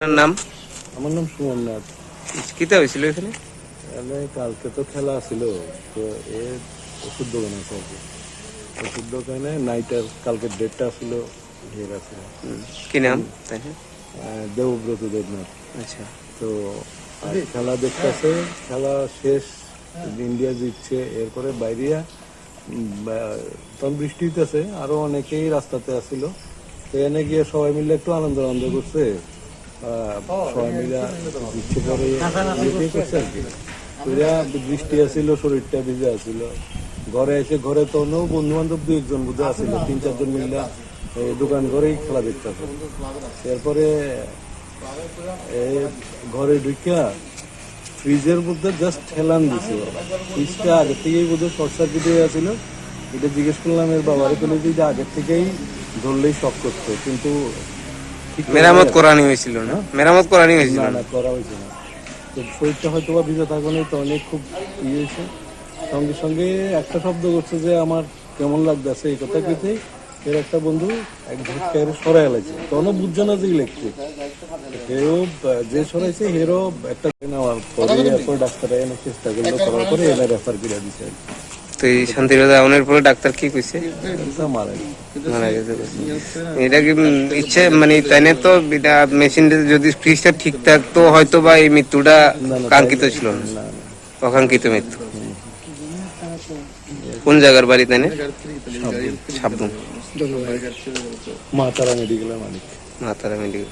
আপনার নাম? আমার নাম সুমন নাথ। কিতা হয়েছিল এখানে? কালকে তো খেলা ছিল তো এ ওষুধ দোকান আছে ওষুধ দোকানে নাইটার কালকে ডেটটা ছিল এর আছে কি নাম দেবব্রত দেবনাথ। আচ্ছা। তো খেলা দেখতেছে খেলা শেষ ইন্ডিয়া জিতছে এরপরে বাইরিয়া তখন বৃষ্টি হইতেছে আরও অনেকেই রাস্তাতে আসছিল তো এনে গিয়ে সবাই মিলে একটু আনন্দ আনন্দ করছে। বৃষ্টি আসছিল শরীরটা ভিজে আসছিল ঘরে এসে, ঘরে তো অন্য বন্ধু বান্ধব দু একজন বুঝে আসছিল তিন চারজন মিলে দোকান ঘরেই খেলা দেখতে এরপরে ঘরে ঢুকিয়া ফ্রিজের মধ্যে জাস্ট ঠেলান দিছে ফ্রিজটা আগে থেকেই বোধহয় শর্ট সার্কিট হয়ে আছিল। এটা জিজ্ঞেস করলাম, এর বাবারে বলে যে এটা আগে থেকেই ধরলেই শখ করতো কিন্তু মেরামত করানি হয়েছিল না? মেরামত করানি হয়েছিল না করা হয়েছে না। তো শরীরটা হয়তো বা ভিজে থাকবে না তো অনেক খুব ইয়ে হয়েছে। সঙ্গে সঙ্গে একটা শব্দ করছে যে আমার কেমন লাগতেছে? এই কথা কেতে এর একটা বন্ধু এক ঝটকা এর সরাই লাগছে তখনও বুঝছে না যে ইলেকট্রিক হেরো যে সরাইছে হেরো একটা নেওয়ার পরে এরপর ডাক্তার এনে চেষ্টা করল করার পরে এনে রেফার করে দিচ্ছে আর। তো এই আউনের পরে ডাক্তার কি কইছে? এটা মারা গেছে। কি ইচ্ছে? মানে তো এটা মেশিন যদি ফ্রিজটা ঠিক থাকতো হয়তো বা এই মৃত্যুটা কাঙ্ক্ষিত ছিল না। না না। অকাঙ্ক্ষিত মৃত্যু। কোন জায়গার বাড়ি তাইনে সাবুন মা তারা মেডিকেলের মালিক। মাতারা মেডিকেল